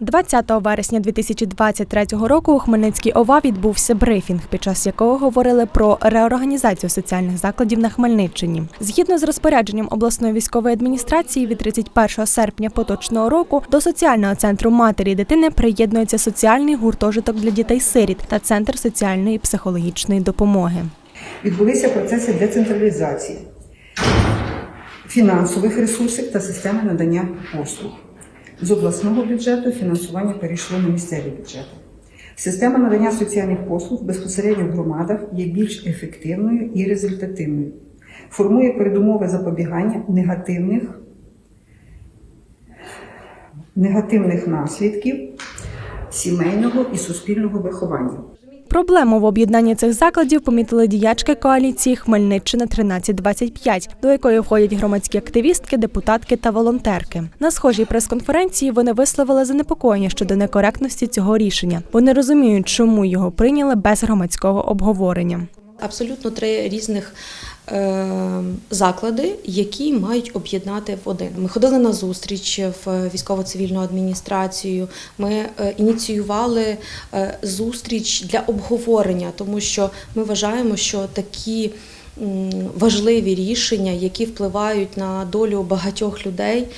20 вересня 2023 року у Хмельницькій ОВА відбувся брифінг, під час якого говорили про реорганізацію соціальних закладів на Хмельниччині. Згідно з розпорядженням обласної військової адміністрації від 31 серпня поточного року до соціального центру матері і дитини приєднується соціальний гуртожиток для дітей-сиріт та центр соціальної і психологічної допомоги. Відбулися процеси децентралізації фінансових ресурсів та системи надання послуг. З обласного бюджету фінансування перейшло на місцеві бюджети. Система надання соціальних послуг безпосередньо в громадах є більш ефективною і результативною. Формує передумови запобігання негативних, негативних наслідків сімейного і суспільного виховання. Проблему в об'єднанні цих закладів помітили діячки коаліції Хмельниччина 1325, до якої входять громадські активістки, депутатки та волонтерки. На схожій прес-конференції вони висловили занепокоєння щодо некоректності цього рішення. Вони розуміють, чому його прийняли без громадського обговорення. Абсолютно три різних е, заклади, які мають об'єднати в один. Ми ходили на зустріч в військово-цивільну адміністрацію. Ми е, ініціювали е, зустріч для обговорення, тому що ми вважаємо, що такі важливі рішення, які впливають на долю багатьох людей,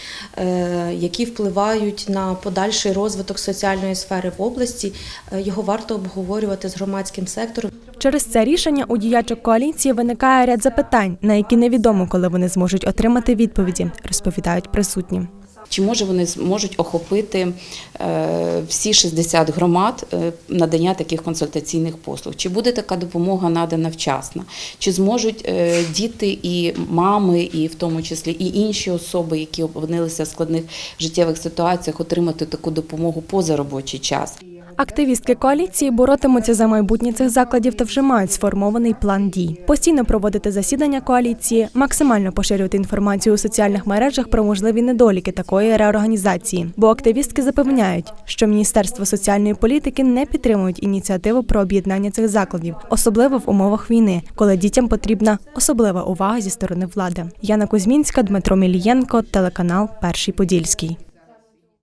які впливають на подальший розвиток соціальної сфери в області, його варто обговорювати з громадським сектором. Через це рішення у діячок коаліції виникає ряд запитань, на які невідомо, коли вони зможуть отримати відповіді, розповідають присутні. Чи може вони зможуть охопити е, всі 60 громад е, надання таких консультаційних послуг? Чи буде така допомога надана вчасно? Чи зможуть е, діти і мами, і в тому числі і інші особи, які опинилися в складних життєвих ситуаціях, отримати таку допомогу поза робочий час? Активістки коаліції боротимуться за майбутнє цих закладів та вже мають сформований план дій. Постійно проводити засідання коаліції, максимально поширювати інформацію у соціальних мережах про можливі недоліки такої реорганізації. Бо активістки запевняють, що Міністерство соціальної політики не підтримують ініціативу про об'єднання цих закладів, особливо в умовах війни, коли дітям потрібна особлива увага зі сторони влади. Яна Кузьмінська, Дмитро Мілієнко, телеканал Перший Подільський.